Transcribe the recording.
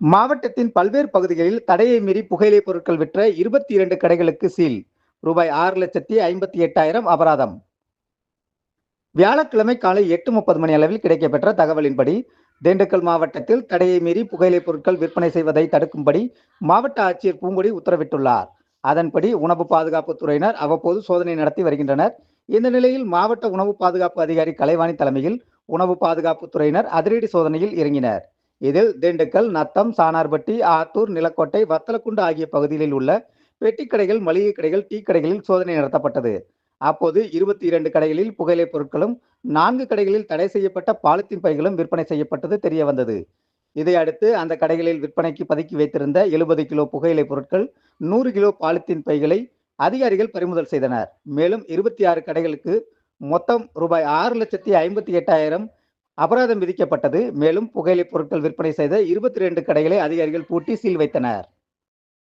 மாவட்டத்தின் பல்வேறு பகுதிகளில் தடையை மீறி புகையிலை பொருட்கள் விற்ற இருபத்தி இரண்டு கடைகளுக்கு சீல். ரூபாய் ஆறு லட்சத்தி ஐம்பத்தி எட்டாயிரம் அபராதம். வியாழக்கிழமை காலை எட்டு முப்பது மணி அளவில் கிடைக்கப்பெற்ற தகவலின்படி திண்டுக்கல் மாவட்டத்தில் தடையை மீறி புகையிலை பொருட்கள் விற்பனை செய்வதை தடுக்கும்படி மாவட்ட ஆட்சியர் பூங்கொடி உத்தரவிட்டுள்ளார். அதன்படி உணவு பாதுகாப்பு துறையினர் அவ்வப்போது சோதனை நடத்தி வருகின்றனர். இந்த நிலையில் மாவட்ட உணவு பாதுகாப்பு அதிகாரி கலைவாணி தலைமையில் உணவு பாதுகாப்பு துறையினர் அதிரடி சோதனையில் இறங்கினர். இதில் திண்டுக்கல் நத்தம் சானார்பட்டி ஆத்தூர் நிலக்கோட்டை வத்தலக்குண்டு ஆகிய பகுதிகளில் உள்ள பெட்டிக் கடைகள் மளிகை கடைகள் டீ கடைகளில் சோதனை நடத்தப்பட்டது. அப்போது இருபத்தி இரண்டு கடைகளில் புகையிலைப் பொருட்களும் நான்கு கடைகளில் தடை செய்யப்பட்ட பாலித்தீன் பைகளும் விற்பனை செய்யப்பட்டது தெரிய வந்தது இதையடுத்து அந்த கடைகளில் விற்பனைக்கு பதுக்கி வைத்திருந்த எழுபது கிலோ புகையிலைப் பொருட்கள் நூறு கிலோ பாலித்தீன் பைகளை அதிகாரிகள் பறிமுதல் செய்தனர். மேலும் இருபத்தி ஆறு கடைகளுக்கு மொத்தம் ரூபாய் ஆறு லட்சத்தி ஐம்பத்தி எட்டாயிரம் அபராதம் விதிக்கப்பட்டது. மேலும் புகையிலைப் பொருட்கள் விற்பனை செய்த இருபத்தி ரெண்டு கடைகளை அதிகாரிகள் பூட்டி சீல் வைத்தனர்.